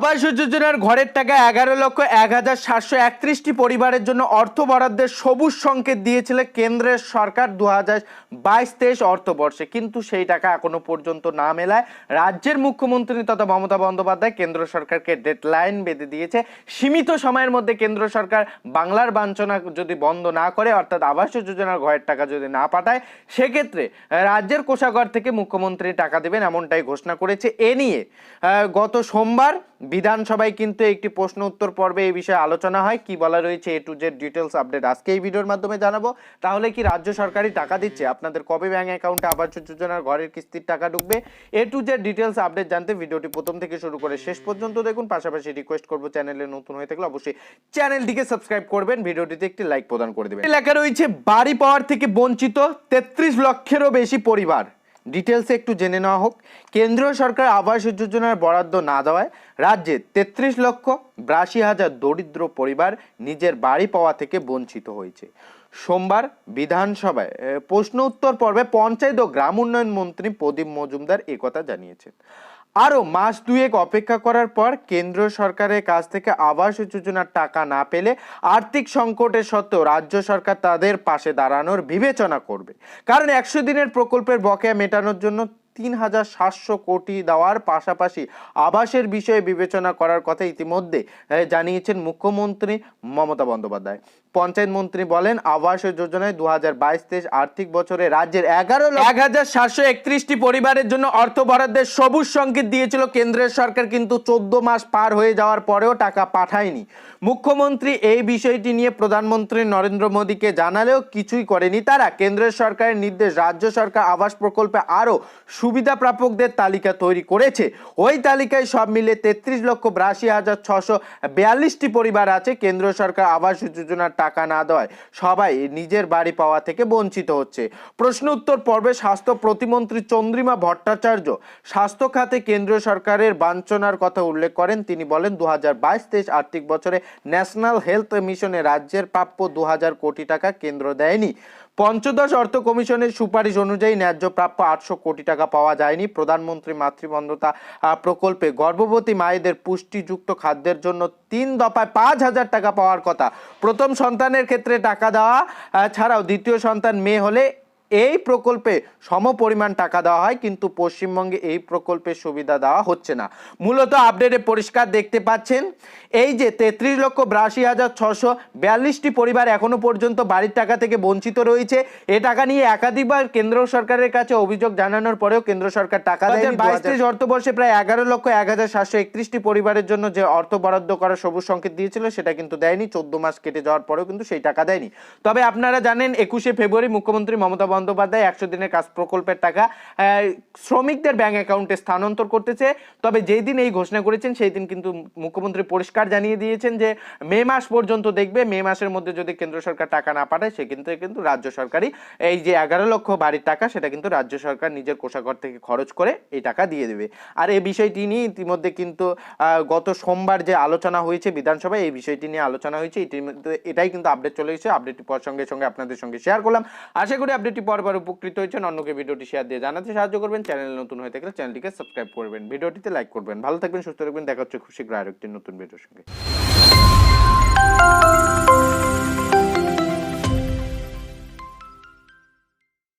আবাস যোজনার ঘরের টাকা এগারো লক্ষ এক হাজার সাতশো একত্রিশটি পরিবারের জন্য অর্থ বরাদ্দের সবুজ সংকেত দিয়েছিল কেন্দ্রের সরকার দু হাজার বাইশ তেইশ অর্থবর্ষে। কিন্তু সেই টাকা এখনও পর্যন্ত না মেলায়। রাজ্যের মুখ্যমন্ত্রী তথা মমতা বন্দ্যোপাধ্যায় কেন্দ্র সরকারকে ডেডলাইন বেঁধে দিয়েছে। সীমিত সময়ের মধ্যে কেন্দ্র সরকার বাংলার বাঞ্ছনা যদি বন্ধ না করে, অর্থাৎ আবাস যোজনার ঘরের টাকা যদি না পাঠায়, সেক্ষেত্রে রাজ্যের কোষাগার থেকে মুখ্যমন্ত্রী টাকা দেবেন এমনটাই ঘোষণা করেছে। এ নিয়ে গত সোমবার বিধানসভায় কিন্তু একটি প্রশ্ন উত্তর পর্বে এই বিষয়ে আলোচনা হয়। কি বলা রয়েছে A to Z details update আজকে এই ভিডিওর মাধ্যমে জানাব, তাহলে কি রাজ্য সরকারই টাকা দিচ্ছে? আপনাদের কবে ব্যাঙ্ক অ্যাকাউন্টে আবাস যোজনার ঘরের কিস্তির টাকা ঢুকবে? A to Z details update জানতে ভিডিওটি প্রথম থেকে শুরু করে শেষ পর্যন্ত দেখুন। পাশাপাশি রিকোয়েস্ট করব চ্যানেলে নতুন হয়ে থাকলে অবশ্যই চ্যানেলটিকে সাবস্ক্রাইব করবেন, ভিডিওটিতে একটি লাইক প্রদান করে দেবেন। লেখা রয়েছে, বাড়ি পাওয়ার থেকে বঞ্চিত তেত্রিশ লক্ষেরও বেশি পরিবার। ডিটেলসে একটু জেনে নেওয়া হোক, কেন্দ্রীয় সরকার আবাস যোজনার বরাদ্দ না দেওয়ায় রাজ্যে তেত্রিশ লক্ষ বিরাশি হাজার দরিদ্র পরিবার নিজের বাড়ি পাওয়া থেকে বঞ্চিত হয়েছে। সোমবার বিধানসভায় প্রশ্ন উত্তর পর্বে পঞ্চায়েত ও গ্রাম উন্নয়ন মন্ত্রী প্রদীপ মজুমদার একথা জানিয়েছেন। আরও মাস দুয়েক অপেক্ষা করার পর কেন্দ্রীয় সরকারের কাছ থেকে আবাস যোজনার টাকা না পেলে আর্থিক সংকটের সত্ত্বেও রাজ্য সরকার তাদের পাশে দাঁড়ানোর বিবেচনা করবে। কারণ একশো দিনের প্রকল্পের বকেয়া মেটানোর জন্য তিন হাজার সাতশো কোটি দেওয়ার পাশাপাশি আবাসের বিষয়ে বিবেচনা করার কথা ইতিমধ্যে জানিয়েছেন মুখ্যমন্ত্রী মমতা বন্দ্যোপাধ্যায়। পঞ্চায়েত মন্ত্রী বলেন, আবাস যোজনায় দু হাজার বাইশ তেইশ আর্থিক বছরে রাজ্যের এগারো এক হাজার সাতশো একত্রিশটি পরিবারের জন্য অর্থ বরাদ্দের সবুজ সংকেত দিয়েছিল কেন্দ্রের সরকার, কিন্তু চোদ্দ মাস পার হয়ে যাওয়ার পরেও টাকা পাঠায়নি। মুখ্যমন্ত্রী এই বিষয়টি নিয়ে প্রধানমন্ত্রী নরেন্দ্র মোদীকে জানালেও কিছুই করেনি তারা। কেন্দ্রের সরকারের নির্দেশ, রাজ্য সরকার আবাস প্রকল্পে আরও সুবিধা প্রাপকদের তালিকা তৈরি করেছে। ওই তালিকায় সব মিলে তেত্রিশ লক্ষ বিরাশি হাজার ছশো বিয়াল্লিশটি পরিবার আছে। কেন্দ্র সরকার আবাস যোজনার টাকা না দেওয়ায় সবাই নিজের বাড়ি পাওয়া থেকে বঞ্চিত হচ্ছে। প্রশ্ন উত্তর পর্বে স্বাস্থ্য প্রতিমন্ত্রী চন্দ্রিমা ভট্টাচার্য স্বাস্থ্য খাতে কেন্দ্রীয় সরকারের বাঞ্ছনার কথা উল্লেখ করেন। তিনি বলেন দু হাজার বাইশ তেইশ আর্থিক বছরে ন্যাশনাল হেলথ মিশনে রাজ্যের প্রাপ্য দু হাজার কোটি টাকা কেন্দ্র দেয়নি। পঞ্চদশ অর্থ কমিশনের সুপারিশ অনুযায়ী ন্যায্য প্রাপ্য আটশো কোটি টাকা পাওয়া যায়নি। প্রধানমন্ত্রী মাতৃবন্ধতা প্রকল্পে গর্ভবতী মায়েদের পুষ্টিযুক্ত খাদ্যের জন্য তিন দফায় পাঁচ হাজার টাকা পাওয়ার কথা। প্রথম সন্তানের ক্ষেত্রে টাকা দেওয়া ছাড়াও দ্বিতীয় সন্তান মেয়ে হলে এই প্রকল্পে সম পরিমাণ টাকা দেওয়া হয় কিন্তু পশ্চিমবঙ্গে এই প্রকল্পের সুবিধা দেওয়া হচ্ছে না। মূলত আপডেটে পরিষ্কার দেখতে পাচ্ছেন এই যে তেত্রিশ লক্ষ বিরাশি হাজার ছশো বিয়াল্লিশটি পরিবার এখনও পর্যন্ত বাড়ির টাকা থেকে বঞ্চিত রয়েছে। এ টাকা নিয়ে একাধিকবার কেন্দ্র সরকারের কাছে অভিযোগ জানানোর পরেও কেন্দ্র সরকার টাকা দেয় বাইশ তেইশ অর্থবর্ষে প্রায় এগারো লক্ষ এক হাজার সাতশো একত্রিশটি পরিবারের জন্য যে অর্থ বরাদ্দ করার সবুজ সংকেত দিয়েছিল সেটা কিন্তু দেয়নি। চোদ্দ মাস কেটে যাওয়ার পরেও কিন্তু সেই টাকা দেয়নি। তবে আপনারা জানেন একুশে ফেব্রুয়ারি মুখ্যমন্ত্রী মমতা বন্দ্যোপাধ্যায় একশো দিনের কাজ প্রকল্পের টাকা শ্রমিকদের ব্যাংক অ্যাকাউন্টে স্থানান্তর করতেছে। তবে যেই দিন এই ঘোষণা করেছেন, সেই দিন কিন্তু মুখ্যমন্ত্রী পরিষ্কার জানিয়ে দিয়েছেন যে মে মাস পর্যন্ত দেখবে, মে মাসের মধ্যে যদি কেন্দ্র সরকার টাকা না পাঠায়, সে কিন্তু কিন্তু রাজ্য সরকারই এই যে এগারো লক্ষ বাড়ির টাকা, সেটা কিন্তু রাজ্য সরকার নিজের কোষাগর থেকে খরচ করে এই টাকা দিয়ে দেবে। আর এই বিষয়টি নিয়ে ইতিমধ্যে কিন্তু গত সোমবার যে আলোচনা হয়েছে বিধানসভায়, এই বিষয়টি নিয়ে আলোচনা হয়েছে। ইতিমধ্যে এটাই কিন্তু আপডেট চলে এসেছে। আপডেটটি পর সঙ্গে সঙ্গে আপনাদের সঙ্গে শেয়ার করলাম। আশা করি আপডেটটি পরবার উপকৃত হয়েছেন, অন্যকে ভিডিওটি শেয়ার দিয়ে জানাতে সাহায্য করবেন। চ্যানেল নতুন হয়ে থাকলে চ্যানেলটিকে সাবস্ক্রাইব করবেন। ভিডিওটিতে লাইক করবেন। ভালো থাকবেন, সুস্থ থাকবেন। দেখা হচ্ছে শীঘ্র আরেকটি নতুন ভিডিওর সঙ্গে।